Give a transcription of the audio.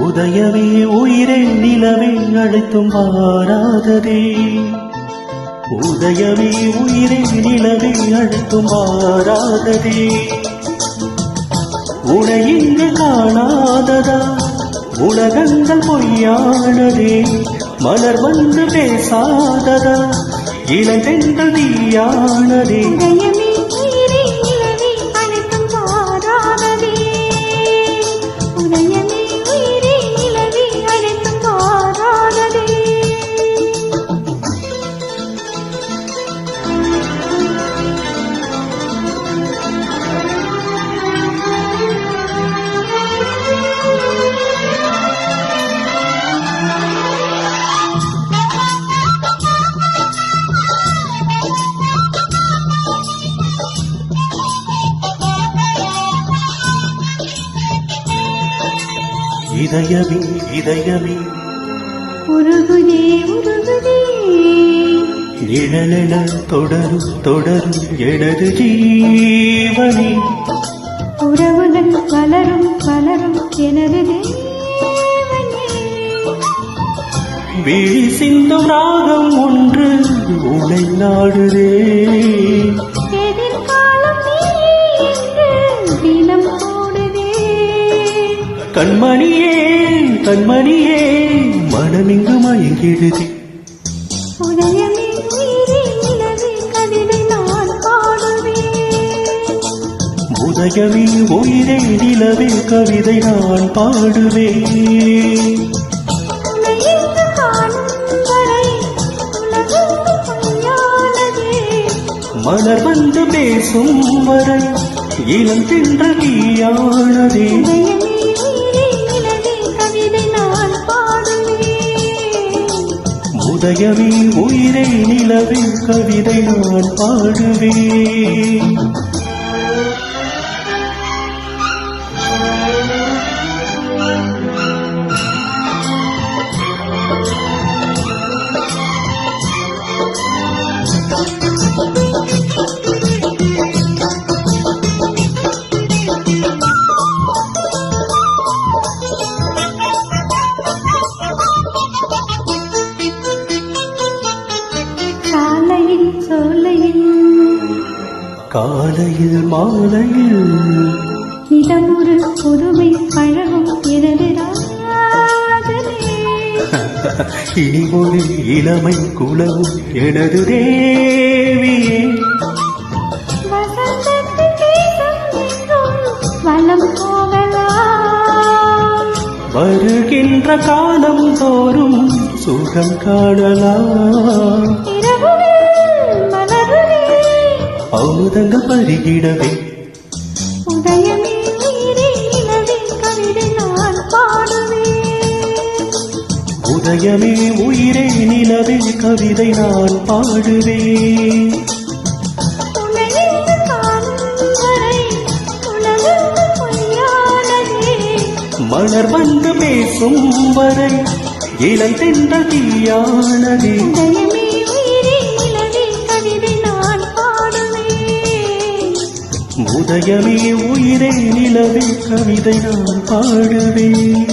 உதயமே உயிரே நிலவே அழைத்தும் வாராததே உதயமே உயிரே நிலவே அழைத்தும் வாராததே உனை இங்கு காணாததா? உலகங்கள் பொய்யானதே. மலர் வந்து பேசாததா? இளந்தெங்கள் தீயானதே இதயமே இதயமே. உருகுதே உருகுதே. நிழலென தொடரும் தொடரும் எனது ஜீவனே. உறவுகள் வளரும் வளரும் எனது விழி சிந்தும் ராகம் ஒன்று உனை நாடுதே. தினம் கண்மணியே கண்மணியே மனமிங்கு மயங்கிடுதி உதயமே உயிரே நிலவே கவிதை நான் பாடுவேன். மலர் வந்து பேசும் வரை இளம் தின்ற நீயானதே. உதயமே உயிரை நிலவில் கவிதை நான் பாடுவேன். காலையில் மாலையில். நிலமுறு புதுமை பழகும் இனி ஒரு இளமை குலவும் எனது தேவியே. போகலாம். வருகின்ற காலம் தோறும் சுகம் காணலாம். அமுதங்கள் பருகிடவே. உதயமே உயிரே நிலவே கவிதை நான் பாடுவேன் மலர் வந்து பேசும் வரை இளம் தென்ற தீயானதே. உதயமே உயிரை நிலவே கவிதை நான் பாடுவேன்.